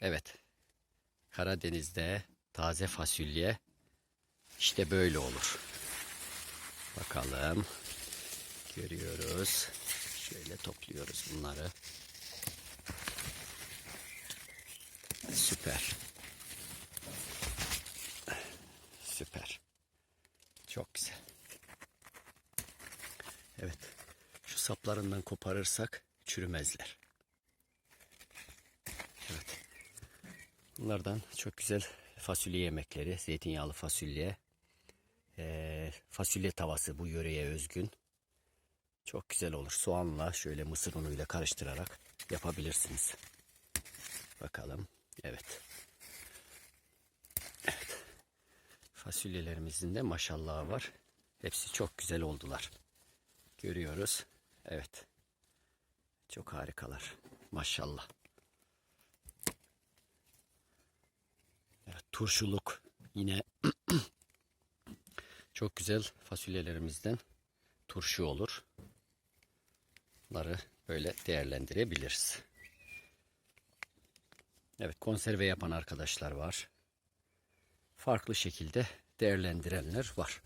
Evet. Karadeniz'de taze fasulye işte böyle olur. Bakalım. Görüyoruz. Şöyle topluyoruz bunları. Süper. Süper. Çok güzel. Evet. Şu saplarından koparırsak çürümezler. Bunlardan çok güzel fasulye yemekleri, zeytinyağlı fasulye, eee, fasulye tavası bu yöreye özgün. Çok güzel olur. Soğanla şöyle mısır unuyla karıştırarak yapabilirsiniz. Bakalım. Evet. Evet. Fasulyelerimizin de maşallahı var. Hepsi çok güzel oldular. Görüyoruz. Evet. Çok harikalar. Maşallah. Evet, turşuluk yine çok güzel fasulyelerimizden turşu olur. Bunları böyle değerlendirebiliriz. Evet konserve yapan arkadaşlar var. Farklı şekilde değerlendirenler var.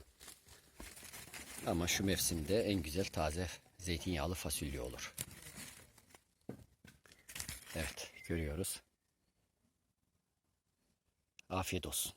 Ama şu mevsimde en güzel taze zeytinyağlı fasulye olur. Evet görüyoruz. Afiyet olsun.